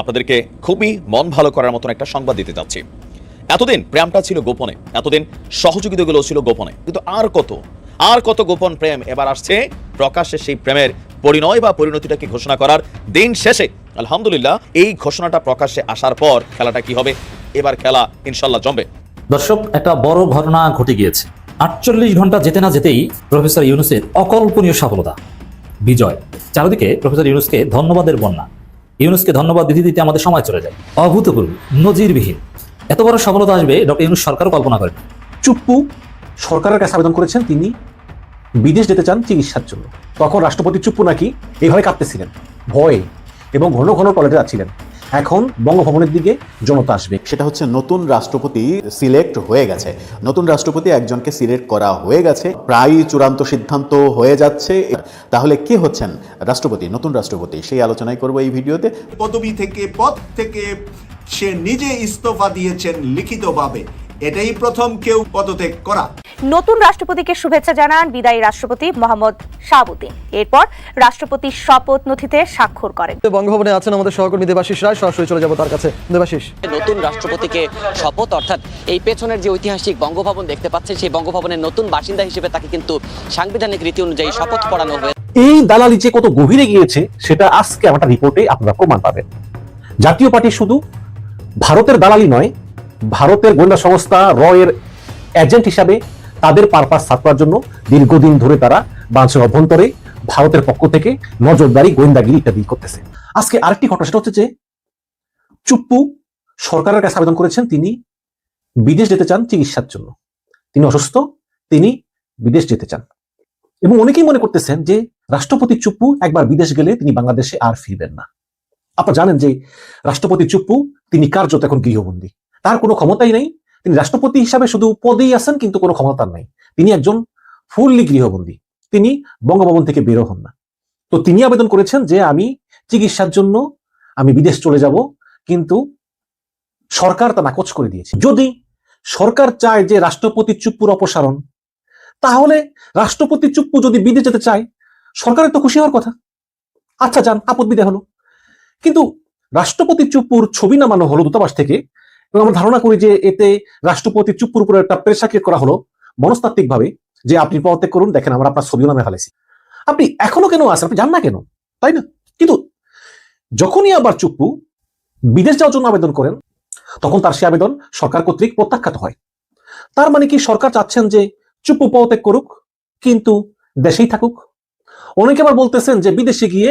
আপনাদেরকে খুবই মন ভালো করার মতন একটা সংবাদ দিতে যাচ্ছি। এতদিন প্রেমটা ছিল গোপনে, এতদিন সহযোগিতাগুলো ছিল গোপনে, কিন্তু আর কত আর কত গোপন প্রেম এবার আসছে প্রকাশ্যে সেই প্রেমের পরিণয় বা পরিণতিটাকে ঘোষণা করার দিন শেষে। আলহামদুলিল্লাহ, এই ঘোষণাটা প্রকাশ্যে আসার পর খেলাটা কি হবে? এবার খেলা ইনশাল্লাহ জমবে। দর্শক, একটা বড় ঘটনা ঘটে গিয়েছে। আটচল্লিশ ঘণ্টা যেতে না যেতেই প্রফেসর ইউনুসের অকল্পনীয় সফলতা। বিজয়, চারিদিকে প্রফেসর ইউনুসকে ধন্যবাদের বন্যা। ইউনুসকে ধন্যবাদ দিতে দিতে আমাদের সময় চলে যায়। অভূতপূর্ব, নজিরবিহীন। এত বড় সফলতা আসবে ডক্টর ইউনুস সরকারও কল্পনা করেন। চুপ্পু, সরকারের কাছে আবেদন করেছেন তিনি বিদেশ যেতে চান চিকিৎসার জন্য। তখন রাষ্ট্রপতি চুপ্পু নাকি এইভাবে কাঁদতেছিলেন। ভয়ে এবং ঘন ঘন টয়লেটে যাচ্ছিলেন। এখন বঙ্গভবনের দিকে জনতা আসবে। সেটা হচ্ছে নতুন রাষ্ট্রপতি সিলেক্ট হয়ে গেছে। নতুন রাষ্ট্রপতি একজনকে সিলেক্ট করা হয়ে গেছে। প্রায় চূড়ান্ত সিদ্ধান্ত হয়ে যাচ্ছে। তাহলে কে হচ্ছেন রাষ্ট্রপতি? নতুন রাষ্ট্রপতি। সেই আলোচনাই করব এই ভিডিওতে। পদবি থেকে পদ থেকে সে নিজে ইস্তফা দিয়েছেন লিখিতভাবে। এটাই প্রথম কেউ পদত্যাগ করা। নতুন রাষ্ট্রপতিকে শুভেচ্ছা জানান বিদায়ী রাষ্ট্রপতি মোহাম্মদ শাহাবুদ্দিন। এরপর রাষ্ট্রপতি শপথ নথিতে স্বাক্ষর করেন। বঙ্গভবনে আছেন আমাদের সহকর্মী দেবাশিস রায়। সরাসরি চলে যাব তার কাছে। দেবাশিস। নতুন রাষ্ট্রপতিকে শপথ অর্থাৎ এই পেছনের যে ঐতিহাসিক বঙ্গভবন দেখতে পাচ্ছেন সেই বঙ্গভবনের নতুন বাসিন্দা হিসেবে তাকে কিন্তু সাংবিধানিক রীতি অনুযায়ী শপথ পড়ানো হয়েছে। এই দালালি যে কত গভীরে গিয়েছে সেটা আজকে আমার রিপোর্টে আপনারা প্রমাণ পাবেন। জাতীয় পার্টি শুধু ভারতের দালালি নয় ভারতের গোয়েন্দা সংস্থা রয়ের এজেন্ট হিসাবে তাদের পারপাস সাফার জন্য দীর্ঘদিন ধরে তারা বাংলাদেশের অভ্যন্তরে ভারতের পক্ষ থেকে নজরদারি, গোয়েন্দাগিরি ইত্যাদি করতেছে। আজকে আরেকটি ঘটনা, সেটা হচ্ছে যে চুপ্পু সরকারের কাছে আবেদন করেছেন, তিনি বিদেশ যেতে চান চিকিৎসার জন্য। তিনি অসুস্থ, তিনি বিদেশ যেতে চান। এবং অনেকেই মনে করতেছেন যে রাষ্ট্রপতি চুপ্পু একবার বিদেশ গেলে তিনি বাংলাদেশে আর ফিরবেন না। আপনারা জানেন যে রাষ্ট্রপতি চুপ্পু, তিনি কার্যত এখন গৃহবন্দী? তার কোনো ক্ষমতাই নেই। তিনি রাষ্ট্রপতি হিসাবে শুধু পদেই আছেন, কিন্তু কোনো ক্ষমতা তার নাই। তিনি একজন ফুললি গৃহবন্দী। তিনি বঙ্গভবন থেকে বেরো হন না। তো তিনি আবেদন করেছেন যে আমি চিকিৎসার জন্য আমি বিদেশ চলে যাব, কিন্তু সরকার তা নাকচ করে দিয়েছে। যদি সরকার চায় যে রাষ্ট্রপতি চুপ্পুর অপসারণ, তাহলে রাষ্ট্রপতি চুপ্পু যদি বিদেশ যেতে চায়, সরকারের তো খুশি হওয়ার কথা। আচ্ছা যান, আপদ হলো। কিন্তু রাষ্ট্রপতি চুপ্পুর ছবি নামানো হলো দূতাবাস থেকে এবং আমরা ধারণা করি যে এতে রাষ্ট্রপতি চুপ্পুর উপরে একটা ক্রিয়েট করা হলো মনস্তাত্ত্বিক ভাবে যে আপনি পদত্যাগ করুন। দেখেন আমরা আপনার ছবিও নামে ফেলেছি। আপনি এখনও কেন আছেন? আপনি যান না কেন? তাই না? কিন্তু যখনই আবার চুপ্পু বিদেশ যাওয়ার জন্য আবেদন করেন, তখন তার সে আবেদন সরকার কর্তৃক প্রত্যাখ্যাত হয়। তার মানে কি? সরকার চাচ্ছেন যে চুপ্পু পদত্যাগ করুক, কিন্তু দেশেই থাকুক। অনেকে আবার বলতেছেন যে বিদেশে গিয়ে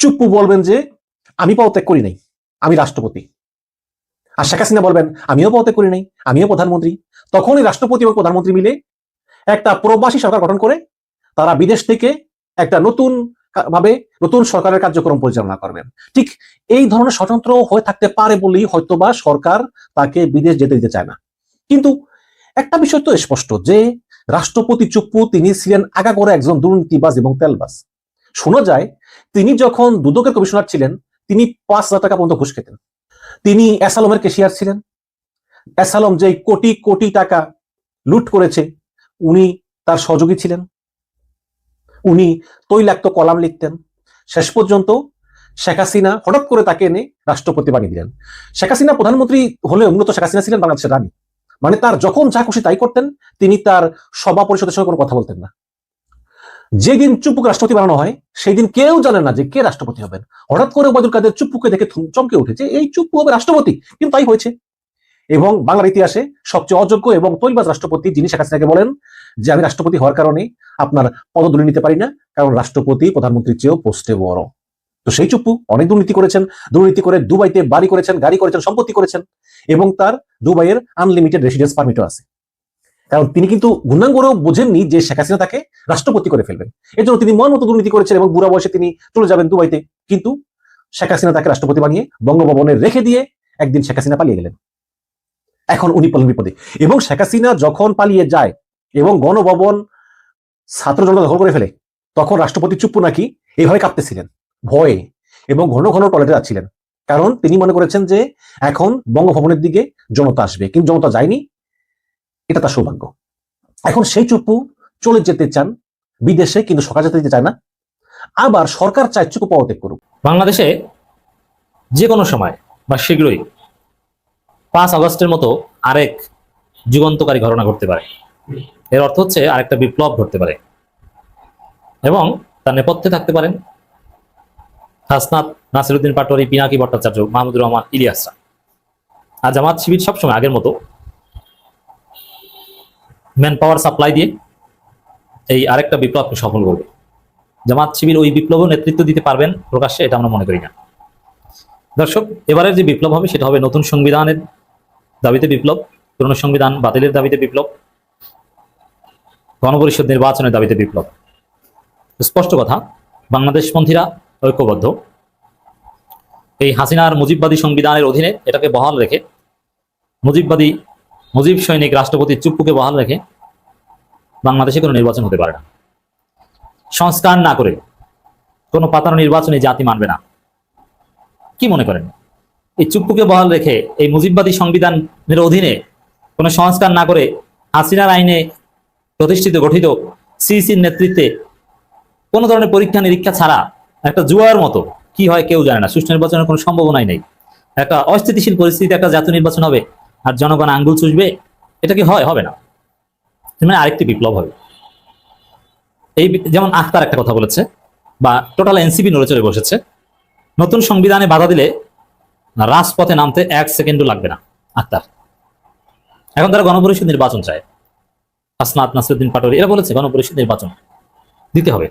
চুপ্পু বলবেন যে, আমি পদত্যাগ করি নাই, আমি রাষ্ট্রপতি। আর শেখ হাসিনা বলবেন, আমিও পদত্যাগ করি নাই, আমিও প্রধানমন্ত্রী। তখনই রাষ্ট্রপতি এবং প্রধানমন্ত্রী মিলে একটা প্রবাসী সরকার গঠন করে তারা বিদেশ থেকে একটা নতুন ভাবে নতুন সরকারের কার্যক্রম পরিচালনা করবেন। ঠিক এই ধরনের স্বতন্ত্র হয়ে থাকতে পারে বলেই হয়তোবা সরকার তাকে বিদেশ যেতে দিতে চায় না। কিন্তু একটা বিষয় তো স্পষ্ট যে রাষ্ট্রপতি চুপ্পু তিনি ছিলেন আগা করে একজন দুর্নীতিবাজ এবং তেলবাজ। শোনা যায়, তিনি যখন দুদকের কমিশনার ছিলেন, তিনি পাঁচ হাজার টাকা পর্যন্ত ঘুষ খেতেন। তিনি অ্যাসালমের কেশিয়ার ছিলেন। অ্যাসালম যে কোটি কোটি টাকা লুট করেছে, উনি তার সহযোগী ছিলেন। উনি তৈলাক্ত কলাম লিখতেন। শেষ পর্যন্ত শেখ হাসিনা হঠাৎ করে তাকে এনে রাষ্ট্রপতি বানিয়ে দিলেন। শেখ হাসিনা প্রধানমন্ত্রী হলেও মূলত শেখ হাসিনা ছিলেন বাংলাদেশের রানী। মানে তার যখন যা খুশি তাই করতেন, তিনি তার সভা পরিষদের সঙ্গে কোনো কথা বলতেন না। যেদিন চুপ্পুকে রাষ্ট্রপতি বানানো হয় সেই দিন কেউ জানে না যে কে রাষ্ট্রপতি হবেন। হঠাৎ করে ওবায়দুল কাদের চুপুকে দেখে চমকে উঠেছে, এই চুপ্পু হবে রাষ্ট্রপতি। কিন্তু তাই হয়েছে। এবং বাংলার ইতিহাসে সবচেয়ে অযোগ্য এবং তৈবাজ রাষ্ট্রপতি যিনি শেখ হাসিনাকে বলেন যে, আমি রাষ্ট্রপতি হওয়ার কারণে আপনার পদদলি নিতে পারি না, কারণ রাষ্ট্রপতি প্রধানমন্ত্রীর চেয়েও পোস্টে বড়। তো সেই চুপ্পু অনেক দুর্নীতি করেছেন। দুর্নীতি করে দুবাইতে বাড়ি করেছেন, গাড়ি করেছেন, সম্পত্তি করেছেন এবং তার দুবাইয়ের আনলিমিটেড রেসিডেন্স পারমিটও আছে। কারণ তিনি কিন্তু গুণাঙ্গরেও বোঝেননি যে শেখ হাসিনা তাকে রাষ্ট্রপতি করে ফেলবেন। এর জন্য তিনি মন মতো দুর্নীতি করেছেন এবং বুড়া বয়সে তিনি চলে যাবেন দুবাইতে। কিন্তু শেখ হাসিনা তাকে রাষ্ট্রপতি বানিয়ে বঙ্গভবনে রেখে দিয়ে একদিন শেখ হাসিনা পালিয়ে গেলেন। এখন উনি পড়লেন বিপদে। এবং শেখ হাসিনা যখন পালিয়ে যায় এবং গণভবন ছাত্র জনতা দখল করে ফেলে, তখন রাষ্ট্রপতি চুপ্পু নাকি এইভাবে কাঁপতেছিলেন। ভয়ে এবং ঘন ঘন টয়লেটে যাচ্ছিলেন। কারণ তিনি মনে করেছেন যে এখন বঙ্গভবনের দিকে জনতা আসবে। কিন্তু জনতা যায়নি। এটা তার সৌভাগ্য। এখন সেই চুপ্পু চলে যেতে চান বিদেশে, কিন্তু সরকার যেতে চায় না। আবার সরকার চায় চুপ্পু পদত্যাগ করুক। বাংলাদেশে যে কোনো সময়, বা শীঘ্রই পাঁচ আগস্টের মতো আরেক যুগান্তকারী ঘটনা ঘটতে পারে। এর অর্থ হচ্ছে আরেকটা বিপ্লব ঘটতে পারে। এবং তার নেপথ্যে থাকতে পারেন হাসনাত নাসিরুদ্দিন পাটোয়ারি, পিনাকি ভট্টাচার্য, মাহমুদুর রহমান ইলিয়াসরা আর জামাত শিবির সবসময় আগের মতো ম্যান পাওয়ার সাপ্লাই দিয়ে এই আরেকটা বিপ্লবকে সফল করবে জামাত শিবির ওই বিপ্লব নেতৃত্ব দিতে পারবেন প্রকাশ্যে, এটা আমরা মনে করি না। দর্শক, এবারের যে বিপ্লব হবে, সেটা হবে নতুন সংবিধানের দাবিতে বিপ্লব, পুরনো সংবিধান বাতিলের দাবিতে বিপ্লব, গণপরিষদ নির্বাচনের দাবিতে বিপ্লব। স্পষ্ট কথা বাংলাদেশপন্থীরা ঐক্যবদ্ধ। এই হাসিনার মুজিববাদী সংবিধানের অধীনে এটাকে বহাল রেখে মুজিববাদী মুজিব সৈনিক রাষ্ট্রপতি চুপ্পুকে বহাল রেখে বাংলাদেশে কোনো নির্বাচন হতে পারে না। সংস্কার না করে কোনো পাতানো নির্বাচনে জাতি মানবে না। কি মনে করেন? এই চুপ্পুকে বহাল রেখে এই মুজিববাদী সংবিধানের অধীনে কোনো সংস্কার না করে হাসিনার আইনে প্রতিষ্ঠিত, গঠিত সিসির নেতৃত্বে কোনো ধরনের পরীক্ষা নিরীক্ষা ছাড়া একটা জুয়ার মতো কি হয় কেউ জানে না। সুষ্ঠু নির্বাচনের কোনো সম্ভাবনাই নেই। একটা অস্থিতিশীল পরিস্থিতিতে একটা জাতীয় নির্বাচন হবে। আর জনগণ আঙ্গুল চুষবে, এটা কি হয়? হবে না। মানে আরেকটি বিপ্লব হবে। এই যেমন আখতার একটা কথা বলেছে, বা টোটাল এনসিপি নড়ে চড়ে বসেছে। নতুন সংবিধানে বাধা দিলে রাজপথে নামতে এক সেকেন্ডও লাগবে না আখতার। এখন তারা গণপরিষদ নির্বাচন চায়। আসনাত নাসিরুদ্দিন পাটোয়ারি, এরা বলেছে গণপরিষদ নির্বাচন দিতে হবে।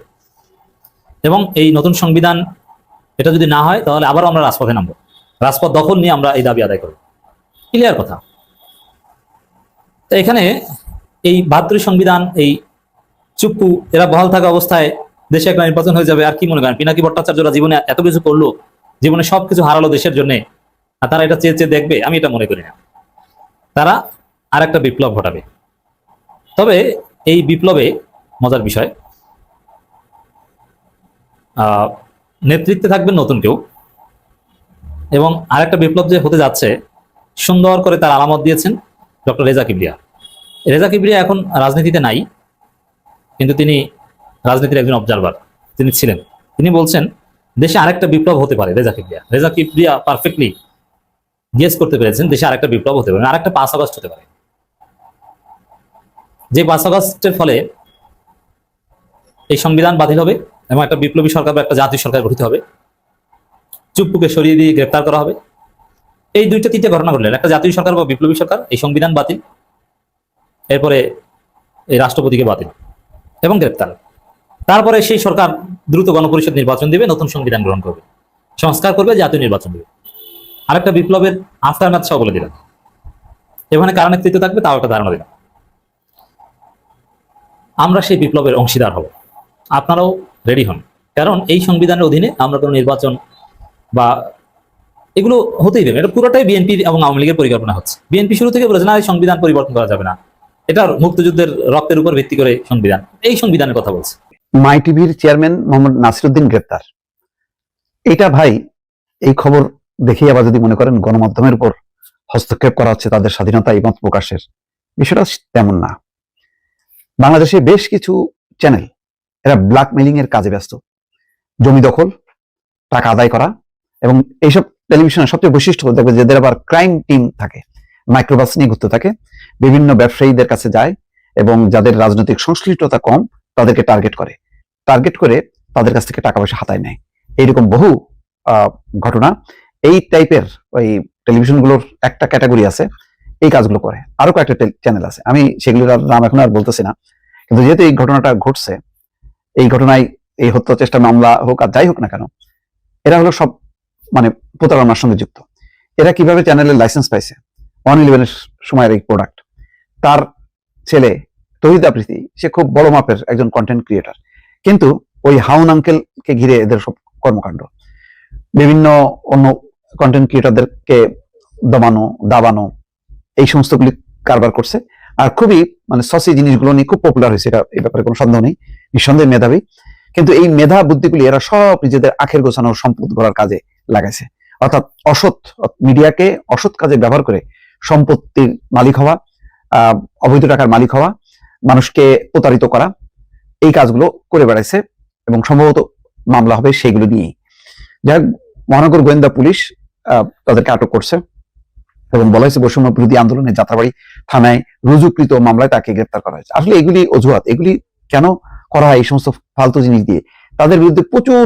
এবং এই নতুন সংবিধান এটা যদি না হয়, তাহলে আবারও আমরা রাজপথে নামবো। রাজপথ দখল নিয়ে আমরা এই দাবি আদায় করব। ক্লিয়ার কথা। তো এখানে এই বাহাত্তর সংবিধান, এই চুপ্পু, এরা বহাল থাকা অবস্থায় দেশে একটা নির্বাচন হয়ে যাবে, আর কি মনে করেন? পিনাকি ভট্টাচার্যরা জীবনে এত কিছু করল, জীবনে সবকিছু হারালো দেশের জন্য, আর তারা এটা চেয়ে চেয়ে দেখবে? আমি এটা মনে করি না। তারা আর একটা বিপ্লব ঘটাবে। তবে এই বিপ্লবে মজার বিষয় নেতৃত্বে থাকবেন নতুন কেউ, এবং আরেকটা বিপ্লব যে হতে যাচ্ছে সুন্দর করে তার আলামত দিয়েছেন ডক্টর রেজা কিবরিয়া। রেজা কিবরিয়া এখন রাজনীতিতে নাই, কিন্তু তিনি রাজনীতির একজন অবজারভার তিনি ছিলেন। তিনি বলছেন, দেশে আরেকটা বিপ্লব হতে পারে রেজা কিবরিয়া। রেজা কিবরিয়া পারফেক্টলি গেস করতে পেরেছেন, দেশে আরেকটা বিপ্লব হতে পারে, আরেকটা পাঁচ আগস্ট হতে পারে। যে পাঁচ আগস্টের ফলে এই সংবিধান বাতিল হবে এবং একটা বিপ্লবী সরকার বা একটা জাতীয় সরকার গঠিত হবে, চুপ্পুকে সরিয়ে দিয়ে গ্রেপ্তার করা হবে। এই দুইটা তিনটা ঘটনা ঘটলেন। একটা জাতীয় সরকার বা বিপ্লবী সরকার, এই সংবিধান বাতিল, এরপরে এই রাষ্ট্রপতিকে বাতিল এবং গ্রেপ্তার। তারপরে সেই সরকার দ্রুত গণপরিষদ নির্বাচন দেবে, নতুন সংবিধান গ্রহণ করবে, সংস্কার করবে, জাতীয় নির্বাচন দেবে। আরেকটা বিপ্লবের আফটার ম্যাথ সব বলে দিলাম। এখানে কারণ নেতৃত্ব থাকবে তাও একটা ধারণা দিলাম। আমরা সেই বিপ্লবের অংশীদার হব। আপনারাও রেডি হন। কারণ এই সংবিধানের অধীনে আমরা কোনো নির্বাচন বা এগুলো হতেই দেবে। এটা পুরোটাই বিএনপি এবং আওয়ামী লীগের পরিকল্পনা হচ্ছে। বিএনপি শুরু থেকে বলেছে, না সংবিধান পরিবর্তন করা যাবে না। এটা মুক্তিযুদ্ধের রক্তের উপর ভিত্তি করে সংবিধান। এই সংবিধানের কথা বলছে। মাই টিভির চেয়ারম্যান মোহাম্মদ নাসিরুদ্দিন গ্রেপ্তার। এটা ভাই, এই খবর দেখে আবার যদি মনে করেন, গণমাধ্যমের উপর হস্তক্ষেপ করা হচ্ছে, তাদের স্বাধীনতা এই মত প্রকাশের। বিষয়টা তেমন না। বাংলাদেশে বেশ কিছু চ্যানেল, এরা ব্ল্যাকমেলিং এর কাজে ব্যস্ত। জমি দখল, টাকা আদায় করা এবং এইসব টেলিভিশনের সবচেয়ে বৈশিষ্ট্য হলো দেখবে যে এদের আবার ক্রাইম টিম থাকে মাইক্রোবাস নিয়ে ঘুরতে থাকে, বিভিন্ন ব্যবসায়ীদের কাছে যায় এবং যাদের রাজনৈতিক সংশ্লিষ্টতা কম, তাদেরকে টার্গেট করে। টার্গেট করে তাদের কাছ থেকে টাকা পয়সা হাতায় নেয়। এইরকম বহু ঘটনা। এই টাইপের ওই টেলিভিশনগুলোর একটা ক্যাটাগরি আছে, এই কাজগুলো করে। আরও কয়েকটা চ্যানেল আছে। আমি সেগুলোর নাম এখন আর বলতেছি না। কিন্তু যেহেতু এই ঘটনাটা ঘটছে, এই ঘটনায় এই হত্যা চেষ্টা মামলা হোক আর যাই হোক না কেন, এরা হলো সব মানে প্রতারণার সঙ্গে যুক্ত। এরা কীভাবে চ্যানেলের লাইসেন্স পাইছে? ওয়ান ইলেভেনের সময়ের এই প্রোডাক্ট তার ছেলে তহিদ আবৃতি সে খুব বড় মাপের একজন কন্টেন্ট ক্রিয়েটার কিন্তু ওই হাউন আঙ্কেলকে ঘিরে এদের সব কর্মকাণ্ড। বিভিন্ন অন্য কন্টেন্ট ক্রিয়েটারদেরকে দমানো, দাবানো, এই সমস্তগুলি কারবার করছে। আর খুবই মানে সসি জিনিসগুলো নিয়ে খুব পপুলার হয়েছে, এটা এই ব্যাপারে কোনো সন্দেহ নেই। নিঃসন্দেহে মেধাবী। কিন্তু এই মেধা বুদ্ধিগুলি এরা সব নিজেদের আখের গোছানোর সম্পদ গড়ার কাজে লাগাইছে। অর্থাৎ অসৎ মিডিয়াকে অসৎ কাজে ব্যবহার করে সম্পত্তির মালিক হওয়া অবৈধ টাকার মালিক হওয়া মানুষকে প্রতারিত করা এই কাজগুলো করে বেড়াইছে এবং সম্ভবত মামলা হবে সেইগুলো নিয়েই। যাই হোক, মহানগর গোয়েন্দা পুলিশ তাদেরকে আটক করছে এবং বলা হয়েছে বৈষম্য বিরোধী আন্দোলনে যাত্রাবাড়ি থানায় রুজুকৃত মামলায় তাকে গ্রেপ্তার করা হয়েছে। আসলে এগুলি অজুহাত। এগুলি কেন করা হয় এই সমস্ত ফালতু জিনিস দিয়ে? তাদের বিরুদ্ধে প্রচুর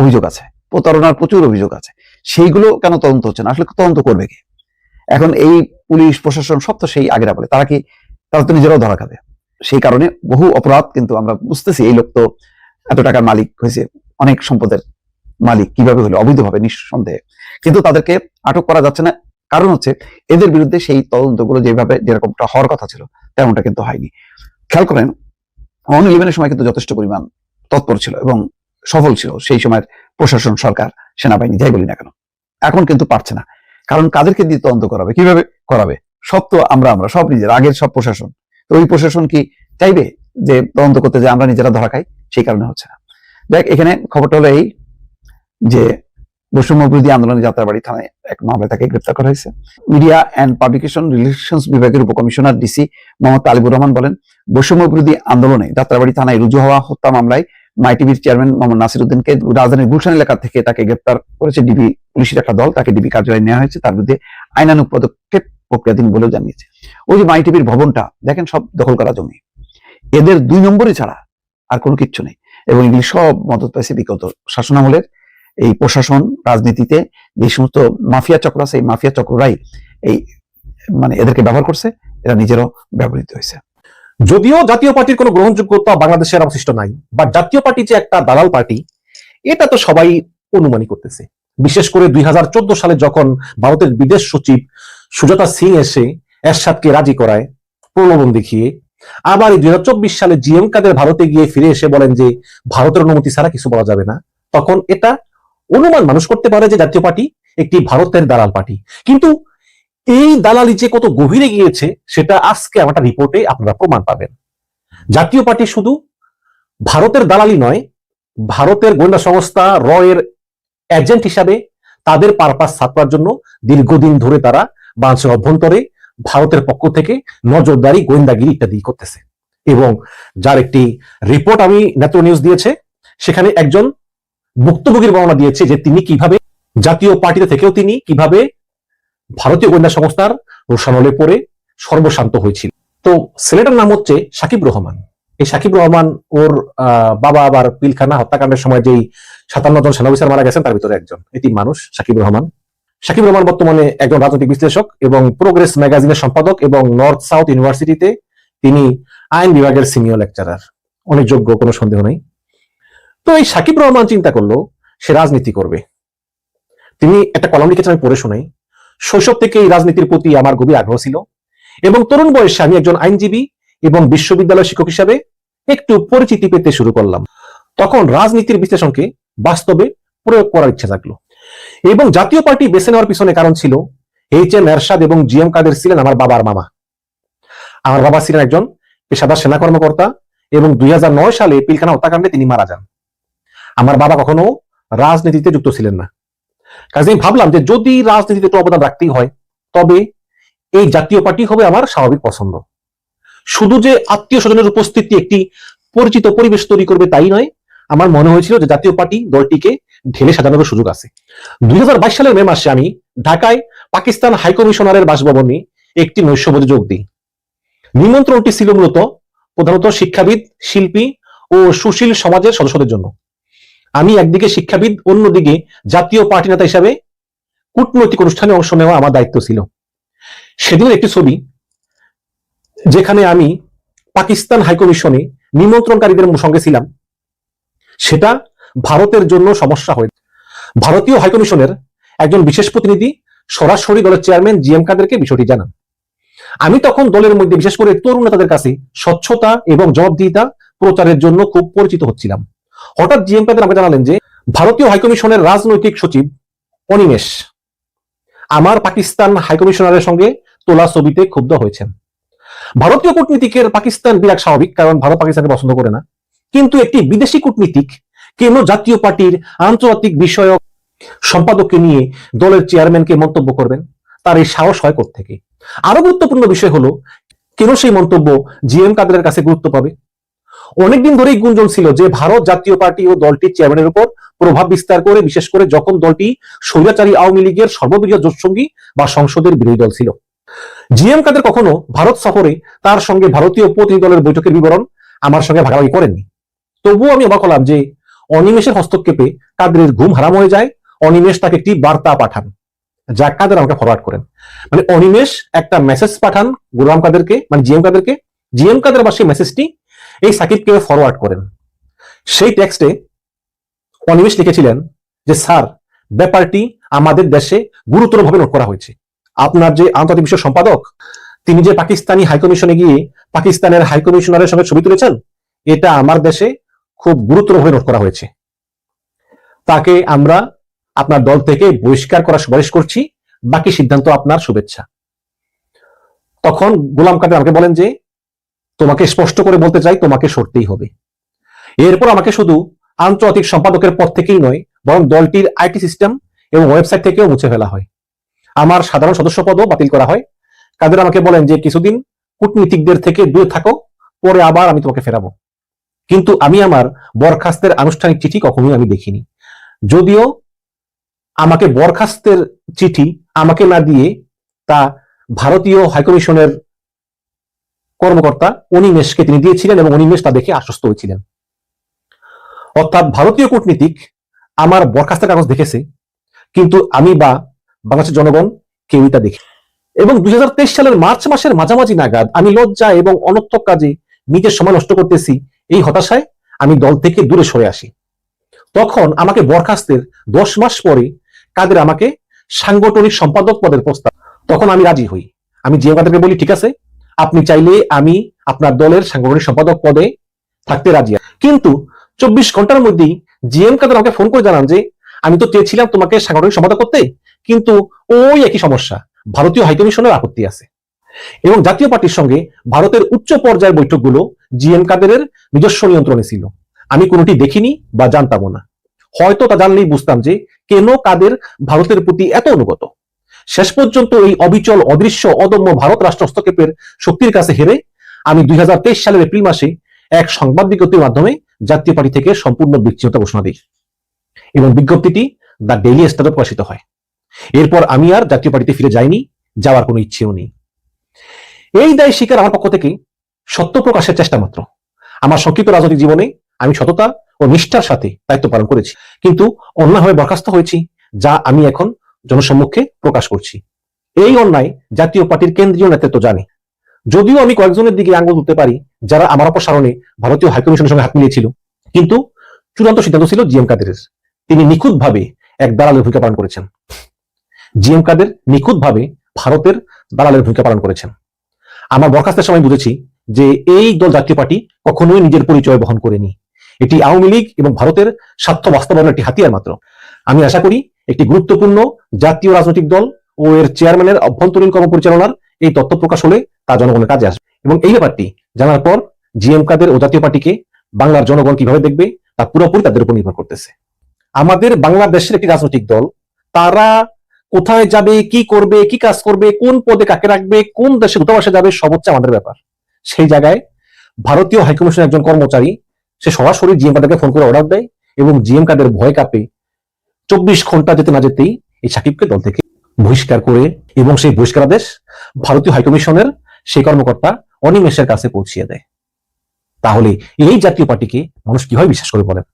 অভিযোগ আছে। প্রতারণার প্রচুর অভিযোগ আছে। সেইগুলো কেন তদন্ত হচ্ছে না? আসলে তদন্ত করবে কি? এখন এই পুলিশ, প্রশাসন সব তো সেই আগেরা বলে। তারা কি, তারা তো নিজেরাও ধরা খাবে। সেই কারণে বহু অপরাধ কিন্তু আমরা বুঝতেছি। এই লোক তো এত টাকার মালিক হয়েছে, অনেক সম্পদের মালিক, কীভাবে হলো? অবৈধভাবে, নিঃসন্দেহে। কিন্তু তাদেরকে আটক করা যাচ্ছে না। কারণ হচ্ছে, এদের বিরুদ্ধে সেই তদন্তগুলো যেভাবে, যেরকমটা হওয়ার কথা ছিল, তেমনটা কিন্তু হয়নি। খেয়াল করেন, ওয়ান ইলেভেনের সময় কিন্তু যথেষ্ট পরিমাণ তৎপর ছিল এবং সফল ছিল সেই সময়ের প্রশাসন, সরকার, সেনাবাহিনী, যাই বলি না কেন। এখন কিন্তু পারছে না। কারণ কাদেরকে দিয়ে তদন্ত করাবে কীভাবে করাবে? সব তো আমরা আমরা সব নিজের, আগের সব প্রশাসন। তো ওই প্রশাসন কি চাইবে যে তদন্ত করতে যে আমরা নিজেরা ধরা খাই? সেই কারণে হচ্ছে না। দেখ, এখানে খবরটা হলো এই যে বৈষম্য বিরোধী আন্দোলনে যাত্রাবাড়ি থানায় এক মামলায় তাকে গ্রেপ্তার করা হয়েছে। মিডিয়া অ্যান্ড পাবলিকেশন রিলেশনস বিভাগের উপকমিশনার ডিসি মোহাম্মদ আলিবুর রহমান বলেন, বৈষম্য বিরোধী আন্দোলনে যাত্রাবাড়ি থানায় রুজু হওয়া হত্যা মামলায় মাই টিভির চেয়ারম্যান মোহাম্মদ নাসির উদ্দিনকে রাজধানীর গুলশান এলাকা থেকে তাকে গ্রেপ্তার করেছে ডিবি পুলিশের একটা দল। তাকে ডিবি কার্যালয়ে নেওয়া হয়েছে। তার বিরুদ্ধে আইনানুগ পদক্ষেপ প্রক্রিয়াধীন বলেও জানিয়েছে ওই যে মাই টিভির ভবনটা, দেখেন সব দখল করা জমি। এদের দুই নম্বরই ছাড়া আর কোনো কিচ্ছু নেই। এবং এগুলি সব মদত পাইছে বিগত শাসনামলের। এই প্রশাসন, রাজনীতিতে যে সমস্ত মাফিয়া চক্র আছে এই মাফিয়া চক্ররাই এই মানে এদেরকে ব্যবহার করছে। এরা নিজেরও ব্যবহৃত হয়েছে। যদিও জাতীয় পার্টির কোনো গ্রহণযোগ্যতা বাংলাদেশের অবশিষ্ট নাই বা জাতীয় পার্টি যে একটা দালাল পার্টি, এটা তো সবাই অনুমানই করতেছে। বিশেষ করে দুই সালে যখন ভারতের বিদেশ সচিব সুজাতা সিং এসে এরশাদকে রাজি করায়, প্রলোভন দেখিয়ে, আবার দুই সালে জিএম কাদের ভারতে গিয়ে ফিরে এসে বলেন যে, ভারতের অনুমতি ছাড়া কিছু বলা যাবে না। তখন এটা অনুমান মানুষ করতে পারে যে জাতীয় পার্টি একটি ভারতের দালাল পার্টি। কিন্তু এই দালালি যে কত গভীরে গিয়েছে, সেটা আজকে আমার রিপোর্টে আপনারা প্রমাণ পাবেন। জাতীয় পার্টি শুধু ভারতের দালালি নয়, ভারতের গোয়েন্দা সংস্থা র এর এজেন্ট হিসাবে তাদের পারপাস ছাপার জন্য দীর্ঘদিন ধরে তারা বাংলাদেশের অভ্যন্তরে ভারতের পক্ষ থেকে নজরদারি, গোয়েন্দাগিরি ইত্যাদি করতেছে। এবং যার একটি রিপোর্ট আমি নেত্র নিউজ দিয়েছে, সেখানে একজন ভুক্তভোগীর বর্ণনা দিয়েছে যে তিনি কীভাবে জাতীয় পার্টিতে থেকেও তিনি কীভাবে ভারতীয় গোয়েন্দা সংস্থার রোশানলে পড়ে সর্বশান্ত হয়েছিল। তো ছেলেটার নাম হচ্ছে সাকিব রহমান। এই সাকিব রহমান ওর বাবা আবার পিলখানা হত্যাকাণ্ডের সময় যেই সাতান্ন জন সেনা অফিসার মারা গেছেন, তার ভিতরে একজন। এটি মানুষ, সাকিব রহমান। সাকিব রহমান বর্তমানে একজন রাজনৈতিক বিশ্লেষক এবং প্রোগ্রেস ম্যাগাজিনের সম্পাদক এবং নর্থ সাউথ ইউনিভার্সিটিতে তিনি আইন বিভাগের সিনিয়র লেকচারার অনেক যোগ্য, কোনো সন্দেহ নেই। তো এই সাকিব রহমান চিন্তা করল, সে রাজনীতি করবে। তিনি একটা কলম লিখেছেন, আমি পড়ে শোনাই। শৈশব থেকে এই রাজনীতির প্রতি আমার গভীর আগ্রহ ছিল। এবং তরুণ বয়সে আমি একজন আইনজীবী এবং বিশ্ববিদ্যালয় শিক্ষক হিসাবে একটু পরিচিতি পেতে শুরু করলাম। তখন রাজনীতির বিশ্লেষণকে বাস্তবে প্রয়োগ করার ইচ্ছা জাগলো। এবং জাতীয় পার্টি বেছে নেওয়ার পিছনে কারণ ছিল এইচ এম এরশাদ এবং জি এম কাদের ছিলেন আমার বাবার মামা। আমার বাবা ছিলেন একজন পেশাদার সেনা কর্মকর্তা এবং দুই হাজার নয় সালে পিলখানা হত্যাকাণ্ডে তিনি মারা যান। আমার বাবা কখনো রাজনীতিতে যুক্ত ছিলেন না। কাজে আমি ভাবলাম যে যদি রাজনীতিতে একটু অবদান রাখতেই হয়, তবে এই জাতীয় পার্টি হবে আমার স্বাভাবিক পছন্দ। শুধু যে আত্মীয় স্বজনের উপস্থিতি একটি পরিচিত পরিবেশ তৈরি করবে তাই নয়, আমার মনে হয়েছিল যে জাতীয় পার্টি দলটিকে ঢেলে সাজানোর সুযোগ আছে। দুই হাজার বাইশ সালের মে মাসে আমি ঢাকায় পাকিস্তান হাইকমিশনারের বাসভবনে একটি নৈশভোজে যোগ দিই। নিমন্ত্রণটি ছিল মূলত প্রধানত শিক্ষাবিদ, শিল্পী ও সুশীল সমাজের সদস্যদের জন্য। আমি একদিকে শিক্ষাবিদ, অন্যদিকে জাতীয় পার্টি নেতা হিসাবে কূটনৈতিক অনুষ্ঠানে অংশ নেওয়া আমার দায়িত্ব ছিল। সেদিনের একটি ছবি, যেখানে আমি পাকিস্তান হাইকমিশনে নিমন্ত্রণকারীদের সঙ্গে ছিলাম। সেটা ভারতের জন্য সমস্যা হয়েছে ভারতীয় হাইকমিশনের একজন বিশেষ প্রতিনিধি সরাসরি দলের চেয়ারম্যান জি এম কাদেরকে বিষয়টি জানান। আমি তখন দলের মধ্যে বিশেষ করে তরুণ নেতাদের কাছে স্বচ্ছতা এবং জবাবদিহিতা প্রচারের জন্য খুব পরিচিত হচ্ছিলাম। হঠাৎ জিএম আমাকে জানালেন যে, ভারতীয় হাইকমিশনের রাজনৈতিক সচিব অনিমেষ, আমার পাকিস্তান হাইকমিশনারের সঙ্গে তোলা ছবিতে ক্ষুব্ধ হয়েছেন। ভারতীয় কূটনীতিকের পাকিস্তান বিরাট স্বাভাবিক, কারণ ভারত পাকিস্তানকে পছন্দ করে না। কিন্তু একটি বিদেশি কূটনীতিক কেন জাতীয় পার্টির আন্তর্জাতিক বিষয়ক সম্পাদককে নিয়ে দলের চেয়ারম্যানকে মন্তব্য করবেন। তার এই সাহস হয় থেকে আরও গুরুত্বপূর্ণ বিষয় হলো, কেন সেই মন্তব্য জিএম কাদের কাছে গুরুত্ব পাবে? অনেকদিন ধরেই গুঞ্জন ছিল যে ভারত জাতীয় পার্টি ও দলটির চেয়ারম্যানের উপর প্রভাব বিস্তার করে, বিশেষ করে যখন দলটি স্বৈরাচারী আওয়ামী লীগের সর্ববৃহৎ জোটসঙ্গী বা সংসদের বিরোধী দল ছিল। জিএম কাদের কখনো ভারত সফরে তার সঙ্গে ভারতীয় প্রতিনিধি দলের বৈঠকের বিবরণ আমার সঙ্গে ভাগাভাগি করেননি। তবুও আমি অবাক হলাম যে অনিমেষের হস্তক্ষেপে কাদের ঘুম হারাম হয়ে যায়, অনিমেষ তাকে একটি বার্তা পাঠান। যা কাদের আমাকে ফরওয়ার্ড করেন। মানে অনিমেষ একটা মেসেজ পাঠান গুলাম কাদেরকে মানে জিএম কাদেরকে। জিএম কাদের আবার সেই মেসেজটি এই সাকিবকে ফরওয়ার্ড করেন। সেই টেক্সটে অনিমেষ লিখেছিলেন যে, স্যার, ব্যাপারটি আমাদের দেশে গুরুতরভাবে নোট করা হয়েছে। আপনার যে আন্তর্জাতিক বিষয় সম্পাদক, তিনি যে পাকিস্তানি হাইকমিশনে গিয়ে পাকিস্তানের হাইকমিশনারের সঙ্গে ছবি তুলেছেন, এটা আমার দেশে খুব গুরুতরভাবে নোট করা হয়েছে। তাকে আমরা আপনার দল থেকে বহিষ্কার করার সুপারিশ করছি। বাকি সিদ্ধান্ত আপনার শুভেচ্ছা। তখন গোলাম কাদের আমাকে বলেন যে তোমাকে স্পষ্ট করে বলতে চাই, তোমাকে সরতেই হবে। এরপর আমাকে শুধু আন্তর্জাতিক সম্পাদকের পদ থেকেই নয়, বরং দলটির আইটি সিস্টেম এবং ওয়েবসাইট থেকেও মুছে ফেলা হয়। আমার সাধারণ সদস্য পদও বাতিল করা হয়। কাদের আমাকে বলেন যে, কিছুদিন কূটনীতিকদের থেকে দূরে থাকো, পরে আবার আমি তোমাকে ফেরাবো। কিন্তু আমি আমার বরখাস্তের আনুষ্ঠানিক চিঠি কখনোই আমি দেখিনি। যদিও আমাকে বরখাস্তের চিঠি আমাকে না দিয়ে তা ভারতীয় হাইকমিশনের কর্মকর্তা অনিমেষকে তিনি দিয়েছিলেন এবং অনিমেষ তা দেখে আশ্বস্ত হয়েছিলেন। অর্থাৎ ভারতীয় কূটনীতিক আমার বরখাস্তের কাগজ দেখেছে, কিন্তু আমি বা বাংলাদেশের জনগণ কেউই তা দেখি এবং দুই সালের মার্চ মাসের মাঝামাঝি নাগাদ আমি লজ্জা এবং অনর্থক কাজে নিজের সময় নষ্ট করতেছি। এই হতাশায় আমি দল থেকে দূরে সরে আসি। তখন আমাকে বরখাস্তের দশ মাস পরে কাদের আমাকে সাংগঠনিক সম্পাদক পদের প্রস্তাব তখন আমি রাজি হই। আমি জিএম কাদেরকে বলি, ঠিক আছে? আপনি চাইলে আমি আপনার দলের সাংগঠনিক সম্পাদক পদে থাকতে রাজি কিন্তু চব্বিশ ঘণ্টার মধ্যেই জিএম কাদের আমাকে ফোন করে জানান যে, আমি তো চেয়েছিলাম তোমাকে সাংগঠনিক সম্পাদক করতে, কিন্তু ওই একই সমস্যা। ভারতীয় হাইকমিশনের আপত্তি আছে। এবং জাতীয় পার্টির সঙ্গে ভারতের উচ্চ পর্যায়ের বৈঠকগুলো জিএম কাদেরের নিজস্ব নিয়ন্ত্রণে ছিল। আমি কোনোটি দেখিনি বা জানতামও না। হয়তো তা জানলেই বুঝতাম যে কেন কাদের ভারতের প্রতি এত অনুগত। শেষ পর্যন্ত এই অবিচল, অদৃশ্য, অদম্য ভারত রাষ্ট্র হস্তক্ষেপের শক্তির কাছে হেরে আমি দুই হাজার তেইশ সালের এপ্রিল মাসে এক সংবাদ বিজ্ঞপ্তির মাধ্যমে জাতীয় পার্টি থেকে সম্পূর্ণ বিচ্ছিন্নতা ঘোষণা দিই এবং বিজ্ঞপ্তিটি দ্য ডেইলি স্টারে প্রকাশিত হয়। এরপর আমি আর জাতীয় পার্টিতে ফিরে যাইনি, যাওয়ার কোনো ইচ্ছেও নেই। এই দায় স্বীকার আমার পক্ষ থেকে সত্য প্রকাশের চেষ্টা মাত্র। আমার সংক্ষিপ্ত রাজনৈতিক জীবনে আমি সততা ও নিষ্ঠার সাথে দায়িত্ব পালন করেছি। কিন্তু অন্যভাবে বরখাস্ত হয়েছি, যা আমি এখন জনসম্মুখে প্রকাশ করছি। এই অন্যায় জাতীয় পার্টির কেন্দ্রীয় নেতৃত্ব জানে। যদিও আমি কয়েকজনের দিকে আঙ্গুল তুলতে পারি, যারা আমার অপসারণে ভারতীয় হাইকমিশনের সঙ্গে হাত মিলিয়েছিল। কিন্তু চূড়ান্ত সিদ্ধান্ত ছিল জিএম কাদেরের। তিনি নিখুঁতভাবে এক দালালের ভূমিকা পালন করেছেন। জিএম কাদের নিখুঁতভাবে ভারতের দালালের ভূমিকা পালন করেছেন। আমার বরখাস্তের সময় বুঝেছি যে এই দল জাতীয় পার্টি কখনোই নিজের পরিচয় বহন করেনি। এটি আওয়ামী লীগ এবং ভারতের স্বার্থ বাস্তবায়নের একটি হাতিয়ার মাত্র। আমি আশা করি একটি গুরুত্বপূর্ণ জাতীয় রাজনৈতিক দল ও এর চেয়ারম্যানের অভ্যন্তরীণ কর্মপরিচালনার এই তথ্য প্রকাশ হলে তা জনগণের কাজে আসবে। এবং এই ব্যাপারটি জানার পর জিএম কাদের ও জাতীয় পার্টিকে বাংলার জনগণ কীভাবে দেখবে, তা পুরোপুরি তাদের উপর নির্ভর করতেছে। আমাদের বাংলাদেশের একটি রাজনৈতিক দল, তারা কোথায় যাবে, কি করবে, কি কাজ করবে, কোন পদে কাকে রাখবে, কোন দেশে দূতাবাসে যাবে, সব হচ্ছে আমাদের ব্যাপার। সেই জায়গায় ভারতীয় হাইকমিশনের একজন কর্মচারী, সে সরাসরি জিএম কাদেরকে ফোন করে অর্ডার দেয় এবং জিএম কাদের ভয় কাপে চব্বিশ ঘণ্টা যেতে না যেতেই এই সাকিবকে দল থেকে বহিষ্কার করে এবং সেই বহিষ্কারাদেশ ভারতীয় হাইকমিশনের সেই কর্মকর্তা অনিমেষের কাছে পৌঁছিয়ে দেয়। তাহলে এই জাতীয় পার্টিকে মানুষ কীভাবে বিশ্বাস করে বলেন?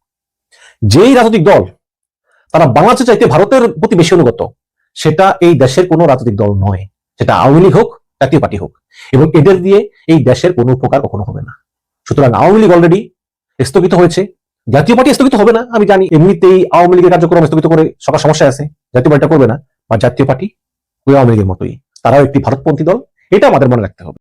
যেই রাজনৈতিক দল তারা বাংলাদেশে চাইতে ভারতের প্রতি বেশি অনুগত, সেটা এই দেশের কোনো রাজনৈতিক দল নয়। সেটা আওয়ামী লীগ হোক, জাতীয় পার্টি হোক, এবং এদের দিয়ে এই দেশের কোনো উপকার কখনো হবে না। সুতরাং আওয়ামী লীগ অলরেডি স্থগিত হয়েছে। জাতীয় পার্টি স্থগিত হবে না, আমি জানি এমনিতেই আওয়ামী লীগের কার্যক্রম স্থগিত করে সবার সমস্যা আছে, জাতীয় পার্টিটা করবে না, বা জাতীয় পার্টি ওই আওয়ামী লীগের মতোই, তারাও একটি ভারতপন্থী দল, এটা আমাদের মনে রাখতে হবে।